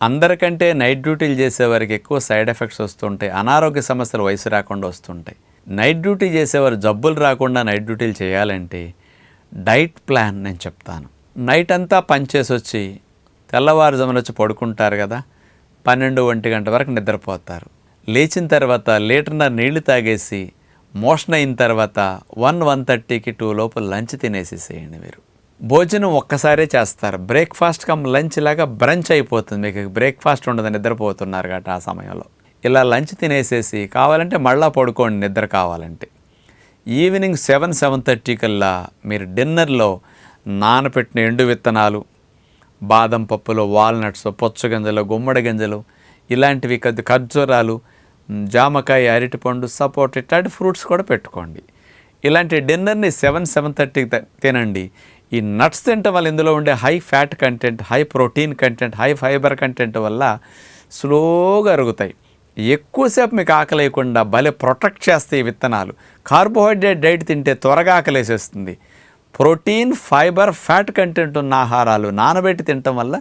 అందరికంటే నైట్ డ్యూటీలు చేసేవారికి ఎక్కువ సైడ్ ఎఫెక్ట్స్ వస్తుంటాయి అనారోగ్య సమస్యలు వయసు రాకుండా వస్తుంటాయి. నైట్ డ్యూటీ చేసేవారు జబ్బులు రాకుండా నైట్ డ్యూటీలు చేయాలంటే డైట్ ప్లాన్ నేను చెప్తాను. నైట్ అంతా పనిచేసి వచ్చి తెల్లవారుజామున వచ్చి పడుకుంటారు కదా పన్నెండు ఒంటి గంట వరకు నిద్రపోతారు. లేచిన తర్వాత లీటర్న నీళ్ళు తాగేసి మోషన్ అయిన తర్వాత వన్ వన్ థర్టీకి టూ లోపు లంచ్ తినేసేసేయండి మీరు. భోజనం ఒక్కసారే చేస్తారు. బ్రేక్ఫాస్ట్ కమ్ లంచ్ లాగా బ్రంచ్ అయిపోతుంది. మీకు బ్రేక్ఫాస్ట్ ఉండదు నిద్రపోతున్నారు కాబట్టి ఆ సమయంలో. ఇలా లంచ్ తినేసేసి కావాలంటే మళ్ళా పడుకోండి నిద్ర కావాలంటే. ఈవినింగ్ సెవెన్ సెవెన్ థర్టీ కల్లా మీరు డిన్నర్లో నానపెట్టిన ఎండు విత్తనాలు బాదం పప్పులు వాల్నట్స్ పొచ్చగింజలు గుమ్మడి గింజలు ఇలాంటివి కొద్ది ఖర్జూరాలు జామకాయ అరటిపండు సపోర్ట్ ఇట్లాంటి ఫ్రూట్స్ కూడా పెట్టుకోండి. ఇలాంటి డిన్నర్ని సెవెన్ సెవెన్ థర్టీకి తినండి. ఈ నట్స్ తినటం వల్ల ఇందులో ఉండే high fat content high protein content high fibre content వల్ల స్లోగా అరుగుతాయి. ఎక్కువసేపు మీకు ఆకలి వేయకుండా భలే ప్రొటెక్ట్ చేస్తాయి విత్తనాలు. కార్బోహైడ్రేట్ డైట్ తింటే త్వరగా ఆకలేసేస్తుంది. ప్రోటీన్ ఫైబర్ ఫ్యాట్ కంటెంట్ ఉన్న ఆహారాలు నానబెట్టి తినటం వల్ల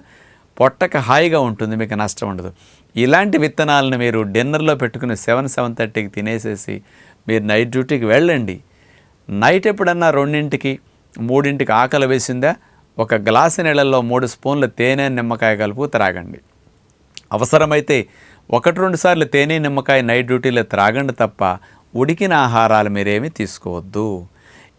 పొట్టక హాయిగా ఉంటుంది మీకు నష్టం ఉండదు. ఇలాంటి విత్తనాలను మీరు డిన్నర్లో పెట్టుకుని సెవెన్ సెవెన్ థర్టీకి తినేసేసి మీరు నైట్ డ్యూటీకి వెళ్ళండి. నైట్ ఎప్పుడన్నా రెండింటికి మూడింటికి ఆకలి వేసిందా. ఒక గ్లాసు నీళ్ళల్లో మూడు స్పూన్ల తేనె నిమ్మకాయ కలుపు త్రాగండి. అవసరమైతే ఒకటి రెండు సార్లు తేనె నిమ్మకాయ నైట్ డ్యూటీలో త్రాగండి తప్ప ఉడికిన ఆహారాలు మీరేమీ తీసుకోవద్దు.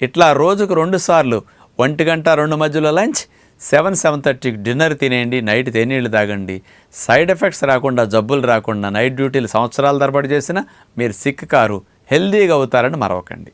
ఇట్లా రోజుకు రెండు సార్లు ఒంటి గంట రెండు మధ్యలో లంచ్ సెవెన్ సెవెన్ థర్టీకి డిన్నర్ తినేయండి నైట్ తేనీళ్ళు తాగండి. సైడ్ ఎఫెక్ట్స్ రాకుండా జబ్బులు రాకుండా నైట్ డ్యూటీలు సంవత్సరాల తరబడి చేసినా మీరు సిక్ కారు హెల్దీగా అవుతారని మరవకండి.